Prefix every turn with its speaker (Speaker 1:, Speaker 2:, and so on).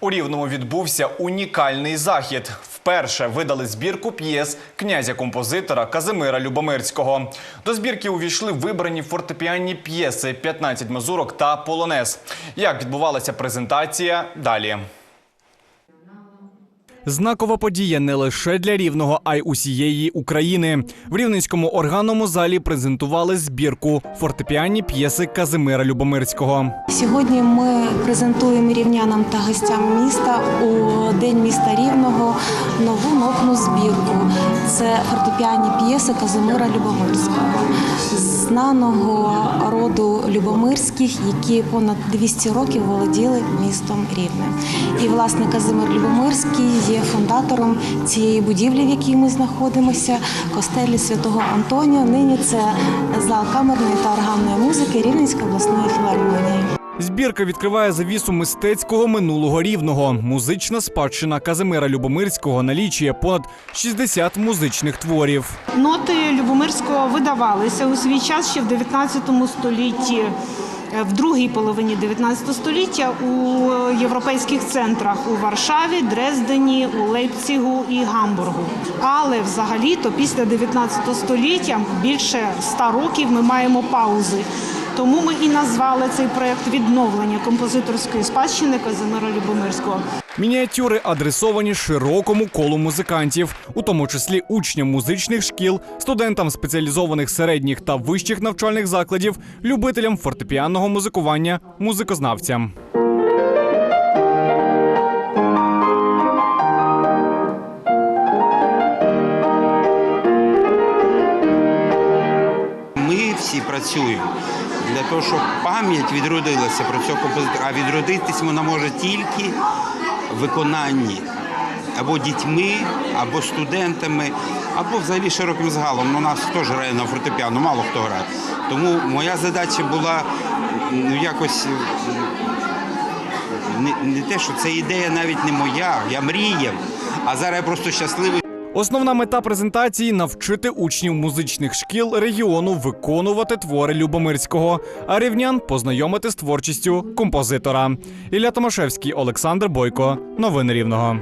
Speaker 1: У Рівному відбувся унікальний захід. Вперше видали збірку п'єс князя-композитора Казимира Любомирського. До збірки увійшли вибрані фортепіанні п'єси, 15 мазурок та полонез. Як відбувалася презентація? Далі. Знакова подія не лише для рівного, а й усієї України. В рівненському органному залі презентували збірку фортепіанні п'єси Казимира Любомирського.
Speaker 2: Сьогодні ми презентуємо рівнянам та гостям міста у День міста Рівного нову нотну збірку. Це фортепіанні п'єси Казимира Любомирського, знаного роду Любомирських, які понад 200 років володіли містом Рівне. І власне Казимир Любомирський є фундатором цієї будівлі, в якій ми знаходимося, костелі святого Антонія. Нині це зал камерної та органної музики Рівненської обласної філармонії.
Speaker 1: Збірка відкриває завісу мистецького минулого рівного. Музична спадщина Казимира Любомирського налічує понад 60 музичних творів.
Speaker 3: Ноти Любомирського видавалися у свій час ще в 19 столітті, е, в другій половині 19 століття у європейських центрах у Варшаві, Дрездені, у Лейпцигу і Гамбургу. Але взагалі-то після 19 століття більше 100 років ми маємо паузи. Тому ми і назвали цей проект відновлення композиторської спадщини Казимира Любомирського.
Speaker 1: Мініатюри адресовані широкому колу музикантів, у тому числі учням музичних шкіл, студентам спеціалізованих середніх та вищих навчальних закладів, любителям фортепіанного музикування, музикознавцям.
Speaker 4: Всі працюємо для того, щоб пам'ять відродилася про цього композитора. А відродитись вона може тільки в виконанні або дітьми, або студентами, або взагалі широким загалом. Ну, У нас теж грає на фортепіано, мало хто грає. Тому моя задача була ну, якось не, не те, що це ідея навіть не моя, я мріяв, а зараз я просто щасливий.
Speaker 1: Основна мета презентації навчити учнів музичних шкіл регіону виконувати твори Любомирського, а рівнян познайомити з творчістю композитора. Ілля Томашевський, Олександр Бойко. Новини Рівного.